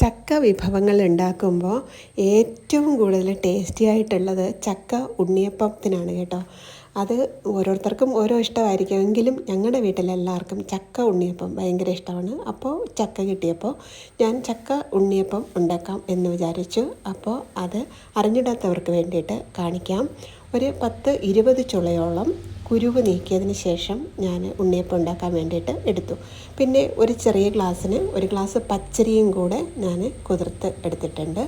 ചക്ക വിഭവങ്ങൾ ഉണ്ടാക്കുമ്പോൾ ഏറ്റവും കൂടുതൽ ടേസ്റ്റി ആയിട്ടുള്ളത് ചക്ക ഉണ്ണിയപ്പത്തിനാണ് കേട്ടോ. അത് ഓരോരുത്തർക്കും ഓരോ ഇഷ്ടമായിരിക്കും. എങ്കിലും ഞങ്ങളുടെ വീട്ടിലെല്ലാവർക്കും ചക്ക ഉണ്ണിയപ്പം ഭയങ്കര ഇഷ്ടമാണ്. അപ്പോൾ ചക്ക കിട്ടിയപ്പോൾ ഞാൻ ചക്ക ഉണ്ണിയപ്പം ഉണ്ടാക്കാം എന്ന് വിചാരിച്ചു. അപ്പോൾ അത് അറിഞ്ഞിടാത്തവർക്ക് വേണ്ടിയിട്ട് കാണിക്കാം. ഒരു പത്ത് ഇരുപത് ചുളയോളം കുരുവ് നീക്കിയതിന് ശേഷം ഞാൻ ഉണ്ണിയപ്പം ഉണ്ടാക്കാൻ വേണ്ടിയിട്ട് എടുത്തു. പിന്നെ ഒരു ചെറിയ ഗ്ലാസ്സിന് ഒരു ഗ്ലാസ് പച്ചരിയും കൂടെ ഞാൻ കുതിർത്ത് എടുത്തിട്ടുണ്ട്.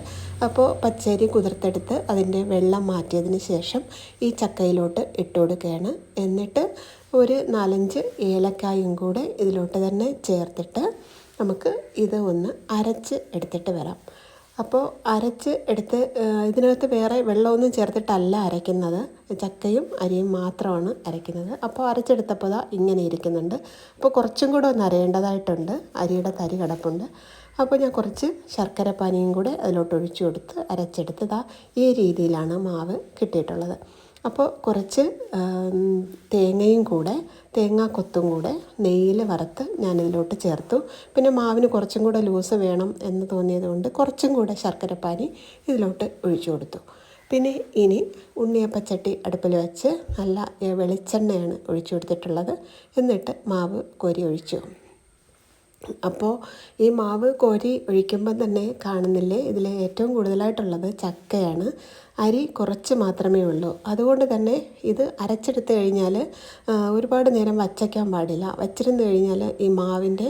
അപ്പോൾ പച്ചരി കുതിർത്തെടുത്ത് അതിന്റെ വെള്ളം മാറ്റിയതിന് ശേഷം ഈ ചക്കയിലോട്ട് ഇട്ട് കൊടുക്കുകയാണ്. എന്നിട്ട് ഒരു നാലഞ്ച് ഏലക്കായും കൂടെ ഇതിലോട്ട് തന്നെ ചേർത്തിട്ട് നമുക്ക് ഇത് ഒന്ന് അരച്ച് എടുത്തിട്ട് വരാം. അപ്പോൾ അരച്ച് എടുത്ത് ഇതിനകത്ത് വേറെ വെള്ളമൊന്നും ചേർത്തിട്ടല്ല അരയ്ക്കുന്നത്. ചക്കയും അരിയും മാത്രമാണ് അരയ്ക്കുന്നത്. അപ്പോൾ അരച്ചെടുത്തപ്പോൾ ഇതാ ഇങ്ങനെ ഇരിക്കുന്നുണ്ട്. അപ്പോൾ കുറച്ചും കൂടെ ഒന്ന് അരയേണ്ടതായിട്ടുണ്ട്. അരിയുടെ തരി കിടപ്പുണ്ട്. അപ്പോൾ ഞാൻ കുറച്ച് ശർക്കര പാനിയും കൂടെ അതിലോട്ട് ഒഴിച്ചു കൊടുത്ത് അരച്ചെടുത്ത് ഈ രീതിയിലാണ് മാവ് കിട്ടിയിട്ടുള്ളത്. അപ്പോൾ കുറച്ച് തേങ്ങയും കൂടെ തേങ്ങാക്കൊത്തും കൂടെ നെയ്യിൽ വറുത്ത് ഞാനിതിലോട്ട് ചേർത്തു. പിന്നെ മാവിന് കുറച്ചും കൂടെ ലൂസ് വേണം എന്ന് തോന്നിയത് കൊണ്ട് കുറച്ചും കൂടെ ശർക്കരപ്പാനി ഇതിലോട്ട് ഒഴിച്ചു കൊടുത്തു. പിന്നെ ഇനി ഉണ്ണിയപ്പച്ചട്ടി അടുപ്പിൽ വെച്ച് നല്ല വെളിച്ചെണ്ണയാണ് ഒഴിച്ചു കൊടുത്തിട്ടുള്ളത്. എന്നിട്ട് മാവ് കോരി ഒഴിച്ചു. അപ്പോൾ ഈ മാവ് കോരി ഒഴിക്കുമ്പോൾ തന്നെ കാണുന്നില്ലേ? ഇതിൽ ഏറ്റവും കൂടുതലായിട്ടുള്ളത് ചക്കയാണ്. അരി കുറച്ച് മാത്രമേ ഉള്ളൂ. അതുകൊണ്ട് തന്നെ ഇത് അരച്ചെടുത്ത് കഴിഞ്ഞാൽ ഒരുപാട് നേരം വച്ചയ്ക്കാൻ പാടില്ല. വച്ചിരുന്ന് കഴിഞ്ഞാൽ ഈ മാവിന്റെ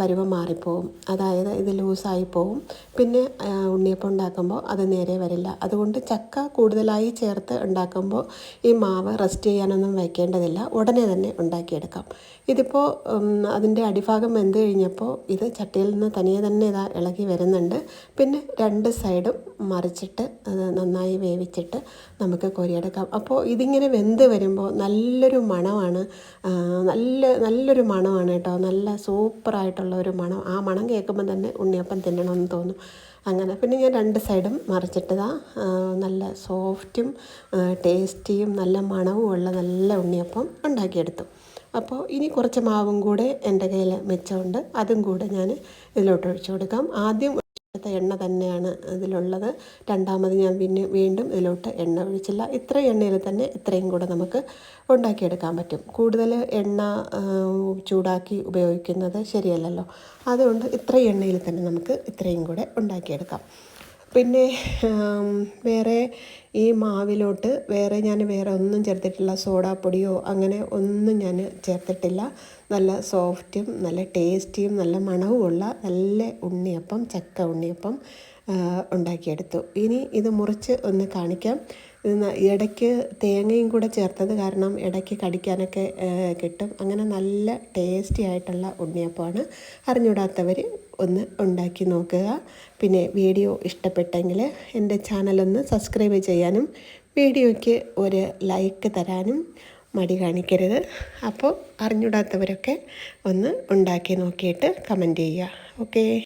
പരുവം മാറിപ്പോവും. അതായത് ഇത് ലൂസായി പോവും. പിന്നെ ഉണ്ണിയപ്പം ഉണ്ടാക്കുമ്പോൾ അത് നേരെ വരില്ല. അതുകൊണ്ട് ചക്ക കൂടുതലായി ചേർത്ത് ഉണ്ടാക്കുമ്പോൾ ഈ മാവ് റെസ്റ്റ് ചെയ്യാനൊന്നും വയ്ക്കേണ്ടതില്ല. ഉടനെ തന്നെ ഉണ്ടാക്കിയെടുക്കാം. ഇതിപ്പോൾ അതിന്റെ അടിഭാഗം വെന്ത് കഴിഞ്ഞപ്പോൾ ഇത് ചട്ടിയിൽ നിന്ന് തനിയെ തന്നെ ഇതാ ഇളകി വരുന്നുണ്ട്. പിന്നെ രണ്ട് സൈഡും മറിച്ചിട്ട് നന്നായി വേവിച്ചിട്ട് നമുക്ക് കോരിയെടുക്കാം. അപ്പോൾ ഇതിങ്ങനെ വെന്ത് വരുമ്പോൾ നല്ലൊരു മണമാണ്. നല്ല നല്ലൊരു മണമാണ് കേട്ടോ. നല്ല സൂപ്പറായിട്ടുള്ള ഒരു മണം. ആ മണം കേൾക്കുമ്പോൾ തന്നെ ഉണ്ണിയപ്പം തിന്നണമെന്ന് തോന്നും. അങ്ങനെ. പിന്നെ ഞാൻ രണ്ട് സൈഡും മറിച്ചിട്ടതാ നല്ല സോഫ്റ്റും ടേസ്റ്റിയും നല്ല മണവും ഉള്ള നല്ല ഉണ്ണിയപ്പം ഉണ്ടാക്കിയെടുത്തു. അപ്പോൾ ഇനി കുറച്ച് മാവും കൂടെ എന്റെ കയ്യിൽ മിച്ചമുണ്ട്. അതും കൂടെ ഞാൻ ഇതിലോട്ട് ഒഴിച്ചു കൊടുക്കാം. ആദ്യം ഒഴിച്ചെടുത്ത എണ്ണ തന്നെയാണ് ഇതിലുള്ളത് രണ്ടാമത് ഞാൻ പിന്നെ വീണ്ടും ഇതിലോട്ട് എണ്ണ ഒഴിച്ചില്ല. ഇത്ര എണ്ണയിൽ തന്നെ ഇത്രയും കൂടെ നമുക്ക് ഉണ്ടാക്കിയെടുക്കാൻ പറ്റും. കൂടുതൽ എണ്ണ ചൂടാക്കി ഉപയോഗിക്കുന്നത് ശരിയല്ലല്ലോ. അതുകൊണ്ട് ഇത്ര എണ്ണയിൽ തന്നെ നമുക്ക് ഇത്രയും കൂടെ ഉണ്ടാക്കിയെടുക്കാം. പിന്നെ വേറെ ഈ മാവിലോട്ട് വേറെ ഞാൻ വേറെ ഒന്നും ചേർത്തിട്ടില്ല. സോഡാപ്പൊടിയോ അങ്ങനെ ഒന്നും ഞാൻ ചേർത്തിട്ടില്ല. നല്ല സോഫ്റ്റും നല്ല ടേസ്റ്റിയും നല്ല മണവുമുള്ള നല്ല ഉണ്ണിയപ്പം ചക്ക ഉണ്ണിയപ്പം ഉണ്ടാക്കിയെടുത്തു. ഇനി ഇത് മുറിച്ച് ഒന്ന് കാണിക്കാം. ഇത് ഇടയ്ക്ക് തേങ്ങയും കൂടെ ചേർത്തത് കാരണം ഇടയ്ക്ക് കടിക്കാനൊക്കെ കിട്ടും. അങ്ങനെ നല്ല ടേസ്റ്റി ആയിട്ടുള്ള ഉണ്ണിയപ്പമാണ്. അറിഞ്ഞൂടാത്തവർ ഒന്ന് ഉണ്ടാക്കി നോക്കുക. പിന്നെ വീഡിയോ ഇഷ്ടപ്പെട്ടെങ്കിൽ എന്റെ ചാനലൊന്ന് സബ്സ്ക്രൈബ് ചെയ്യാനും വീഡിയോയ്ക്ക് ഒരു ലൈക്ക് തരാനും മടി കാണിക്കരുത്. അപ്പോൾ അറിഞ്ഞൂടാത്തവരൊക്കെ ഒന്ന് ഉണ്ടാക്കി നോക്കിയിട്ട് കമന്റ് ചെയ്യുക. ഓക്കേ.